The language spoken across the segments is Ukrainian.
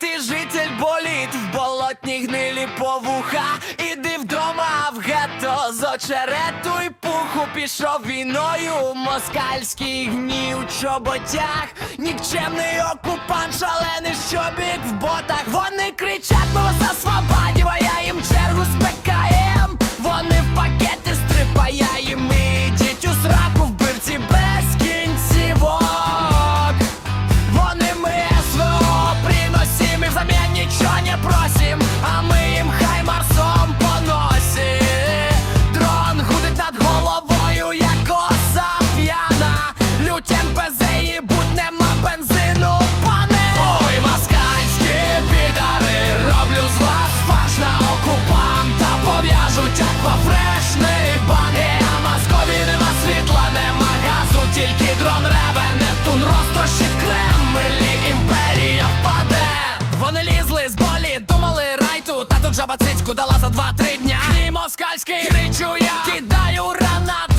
Ти житель боліт в болотній гнилі по вуха. Іди вдома в гетто з очерету й пуху. Пішов війною москальський гнів у чоботях. Нікчемний окупант, шалений щобік в ботах. Вони кричать, ми за освободів, Будь нема бензину, пане. Ой, москальські підари, роблю з вас на окупанта. Пов'яжуть як пофрешний бан І а Москові нема світла, нема газу, тільки дрон реве, Нептун розтрощить Кремль і імперія впаде. Вони лізли з болі, думали райту Та тут жаба цицьку дала за два-три дня. І москальський кричу я Кидаю гранату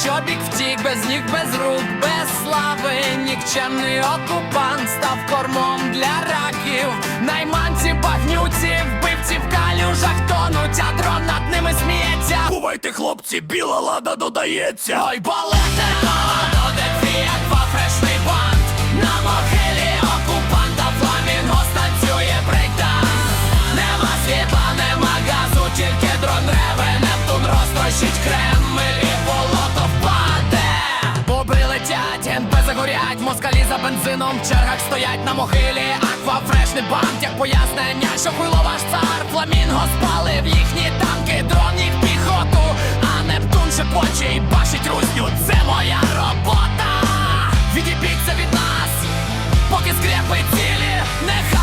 щобік втік без ніг, без рук, без слави. Нікчемний окупант став кормом для раків. Найманці, багнюці, вбивці в калюжах тонуть А дрон над ними сміється. Бувайте, хлопці, біла лада додається. Ой, балета, до фіат, як горять, москалі за бензином, в чергах стоять на могилі, аквафрешний банк, як пояснення, що хуйло ваш цар, фламінго спалив їхні танки, дрон їх піхоту, а Нептун шепоче і бачить русню, це моя робота. Відібіться від нас, поки скрепи цілі, нехай.